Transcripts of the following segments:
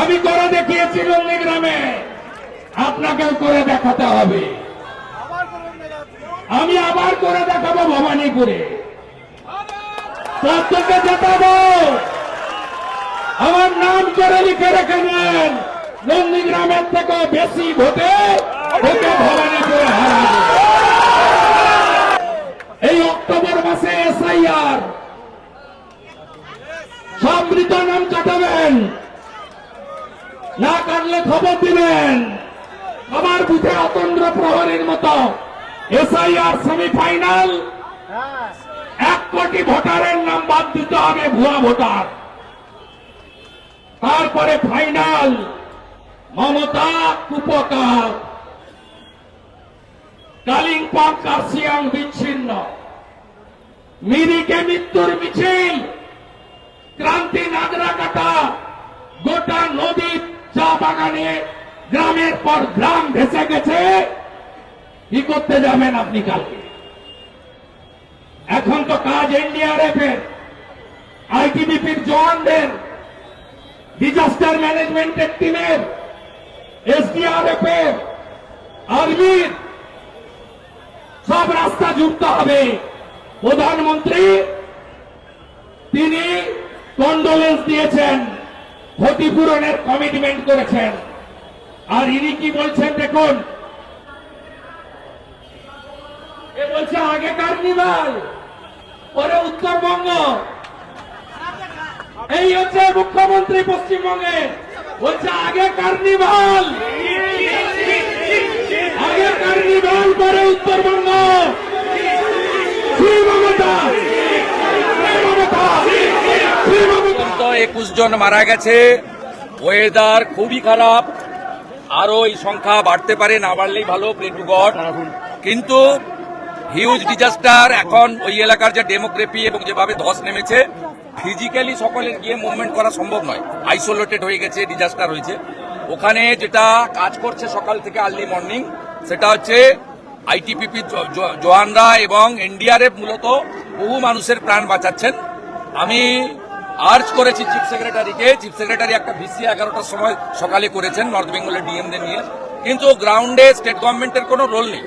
আমি করে দেখিয়েছি নন্দীগ্রামে আপনাকেও করে দেখাতে হবে। আমি আবার করে দেখাবো ভবানীপুরে। প্রত্যেকে জেতাবো। আমার নাম করে লিখে রেখে নেন। নন্দীগ্রামের থেকে বেশি ভোটে ওকে ভবানীপুরে হারাবো। এই অক্টোবর মাসে এসআইআর। সব মৃত নাম কাটাবেন না কাটলে খবর দিবেন। আমার বুথে অতন্দ্র প্রহরীর মতো এসআইআর সেমিফাইনাল এক কোটি ভোটারের নাম বাদ দিতে হবে ভুয়া ভোটার। তারপরে ফাইনাল মমতা কুপকার। কালিম্পং কার্সিয়াং বিচ্ছিন্ন। মিরিকে মৃত্যুর মিছিল, ক্রান্তি নাগরা কাটা গোটা নদী বাগানে গ্রামের পর গ্রাম ভেসে গেছে। কি করতে যাবেন আপনি কালকে? এখন তো কাজ এনডিআরএফ এর, আইটিবিপির জওয়ানদের ডিজাস্টার ম্যানেজমেন্টের টিমের, এসডিআরএফ এর, আর্মির, সব রাস্তা যুক্ত হবে। প্রধানমন্ত্রী, তিনি কন্ডোলেন্স দিয়েছেন। ক্ষতিপূরণের কমিটমেন্ট করেছেন। আর ইনি কি বলছেন দেখুন? এ বলছে আগে কার্নিভাল পরে উত্তরবঙ্গ। এই হচ্ছে মুখ্যমন্ত্রী পশ্চিমবঙ্গে। বলছে আগে কার্নিভাল আগে কার্নিভাল পরে উত্তরবঙ্গ। শ্রী মমতা শ্রী মমতা শ্রী মমতা তো একুশ জন মারা গেছে। ওয়েদার খুবই খারাপ। আরও এই সংখ্যা বাড়তে পারে, না বাড়লেই ভালো প্রে টু গড কিন্তু হিউজ ডিজাস্টার এখন ওই এলাকার যে ডেমোগ্রাফি এবং যেভাবে ধস নেমেছে ফিজিক্যালি সকলের গিয়ে মুভমেন্ট করা সম্ভব নয়। আইসোলেটেড হয়ে গেছে ডিজাস্টার হয়েছে। ওখানে যেটা কাজ করছে সকাল থেকে আর্লি মর্নিং সেটা হচ্ছে আইটিপিপি জওয়ানরা এবং এনডিআরএফ মূলত বহু মানুষের প্রাণ বাঁচাচ্ছেন। আমি আর্জ করেছি চিফ সেক্রেটারিকে। চিফ সেক্রেটারি একটা ভিসি এগারোটার সময় সকালে করেছেন, নর্থ বেঙ্গলের ডিএমদের নিয়ে। কিন্তু গ্রাউন্ডে স্টেট গভর্নমেন্টের কোনো রোল নেই।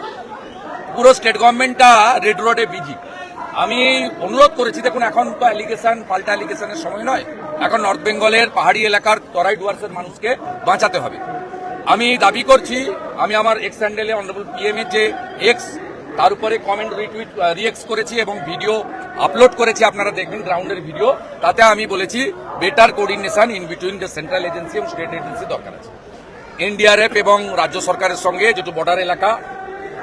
পুরো স্টেট গভর্নমেন্টটা রেড রোডে বিজি। আমি অনুরোধ করেছি, দেখুন, এখন তো অ্যালিগেশন পাল্টা অ্যালিগেশনের সময় নয়। এখন নর্থ বেঙ্গলের পাহাড়ি এলাকার তরাই ডুয়ার্সের মানুষকে বাঁচাতে হবে। আমি দাবি করছি, আমি আমার এক্স হ্যান্ডেলে অনারেবল পিএম এর যে এক্স তার উপরে কমেন্ট রিটুইট রিয়েক্স করেছি এবং ভিডিও আপলোড করেছি, আপনারা দেখবেন গ্রাউন্ডের ভিডিও তাতে আমি বলেছি better coordination in between the central agency এবং স্টেট এজেন্সি দরকার আছে। এনডিআরএফ এবং রাজ্য সরকারের সঙ্গে যেহেতু বর্ডার এলাকা,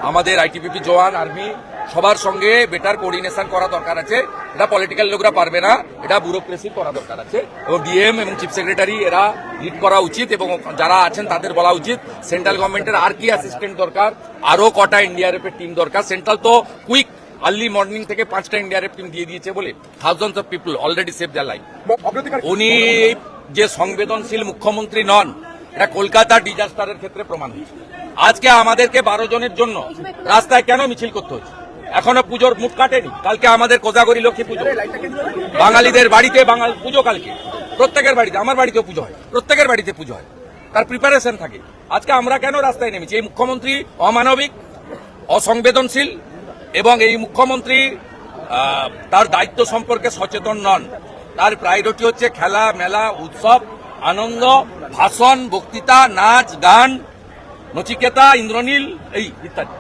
আমাদের আইটিপিপি জওয়ান আর্মি সবার সঙ্গে বেটার কোঅর্ডিনেশন করা দরকার আছে। এটা পলিটিক্যাল লোকরা পারবে না, এটা ব্যুরোক্রেসি করা দরকার আছে। এবং ডিএম এবং চিফ সেক্রেটারি এরা লিড করা উচিত এবং যারা আছেন তাদের বলা উচিত সেন্ট্রাল গভর্নমেন্টের আর কি অ্যাসিস্ট্যান্ট দরকার, আরও কটা এনডিআরএফ এর টিম দরকার। সেন্ট্রাল তো কুইক আর্লি মর্নিং থেকে পাঁচটা ইন্ডিয়ারের টিম দিয়ে দিয়েছে বলে thousands of people already save the life উনি যে সংবেদনশীল মুখ্যমন্ত্রী নন, এটা কলকাতার ডিজাস্টারের ক্ষেত্রে প্রমাণ হয়েছে। আজকে আমাদেরকে বারো জনের জন্য রাস্তায় কেন মিছিল করতে হচ্ছে? এখনও পুজোর মুখ কাটেনি। কালকে আমাদের কোজাগরি লক্ষ্মী পুজো। বাঙালিদের বাড়িতে বাঙাল পুজো কালকে। প্রত্যেকের বাড়িতে, আমার বাড়িতেও পুজো হয়। প্রত্যেকের বাড়িতে পুজো হয়। তার প্রিপারেশন থাকে। আজকে আমরা কেন রাস্তায় নেমেছি? এই মুখ্যমন্ত্রী অমানবিক, অসংবেদনশীল এবং এই মুখ্যমন্ত্রী তার দায়িত্ব সম্পর্কে সচেতন নন। তার প্রায়োরিটি হচ্ছে খেলা, মেলা, উৎসব, আনন্দ, ভাষণ, বক্তৃতা, নাচ, গান, নচিকেতা, ইন্দ্রনীল, এই ইত্যাদি।